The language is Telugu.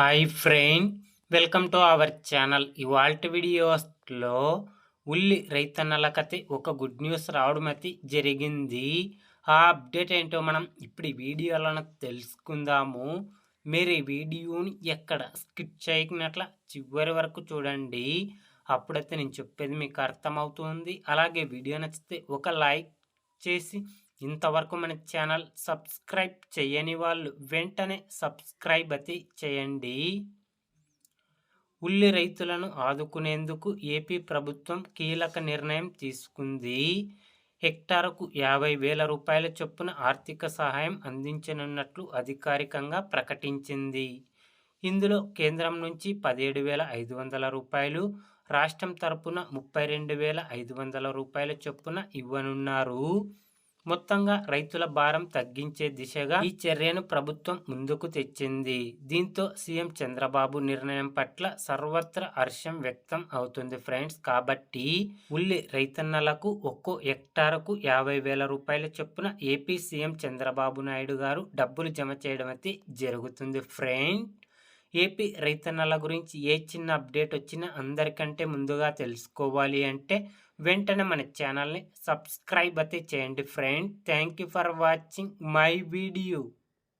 Hi friend welcome to our channel ఇవాళ వీడియోస్లో ఉల్లి రైతన్నల కథ ఒక గుడ్ న్యూస్ రావడం అయితే జరిగింది. ఆ అప్డేట్ ఏంటో మనం ఇప్పుడు ఈ వీడియోలను తెలుసుకుందాము. మీరు ఈ వీడియోని ఎక్కడ స్కిప్ చేయకున్నట్ల చివరి వరకు చూడండి. అప్పుడైతే నేను చెప్పేది మీకు అర్థమవుతుంది. అలాగే వీడియో నచ్చితే ఒక లైక్ చేసి ఇంతవరకు మన ఛానల్ సబ్స్క్రైబ్ చేయని వాళ్ళు వెంటనే సబ్స్క్రైబ్ అతి చేయండి. ఉల్లి రైతులను ఆదుకునేందుకు ఏపీ ప్రభుత్వం కీలక నిర్ణయం తీసుకుంది. హెక్టారుకు యాభై వేల రూపాయల చొప్పున ఆర్థిక సహాయం అందించనున్నట్లు అధికారికంగా ప్రకటించింది. ఇందులో కేంద్రం నుంచి పదిహేడు వేల ఐదు వందల రూపాయలు రాష్ట్రం తరపున ముప్పై రెండు వేల ఐదు వందల రూపాయల చొప్పున ఇవ్వనున్నారు. మొత్తంగా రైతుల భారం తగ్గించే దిశగా ఈ చర్యను ప్రభుత్వం ముందుకు తెచ్చింది. దీంతో సీఎం చంద్రబాబు నిర్ణయం పట్ల సర్వత్ర హర్షం వ్యక్తం అవుతుంది ఫ్రెండ్స్. కాబట్టి ఉల్లి రైతన్నలకు ఒక్కో హెక్టార్కు యాభై వేల రూపాయల చొప్పున ఏపీ సీఎం చంద్రబాబు నాయుడు గారు డబ్బులు జమ చేయడం అయితే జరుగుతుంది ఫ్రెండ్. ఏపీ రైతన్నల గురించి ఏ చిన్న అప్డేట్ వచ్చినా అందరికంటే ముందుగా తెలుసుకోవాలి అంటే వెంటనే మన ఛానల్ని సబ్స్క్రైబ్ అయితే చేయండి friend. Thank you for watching my video.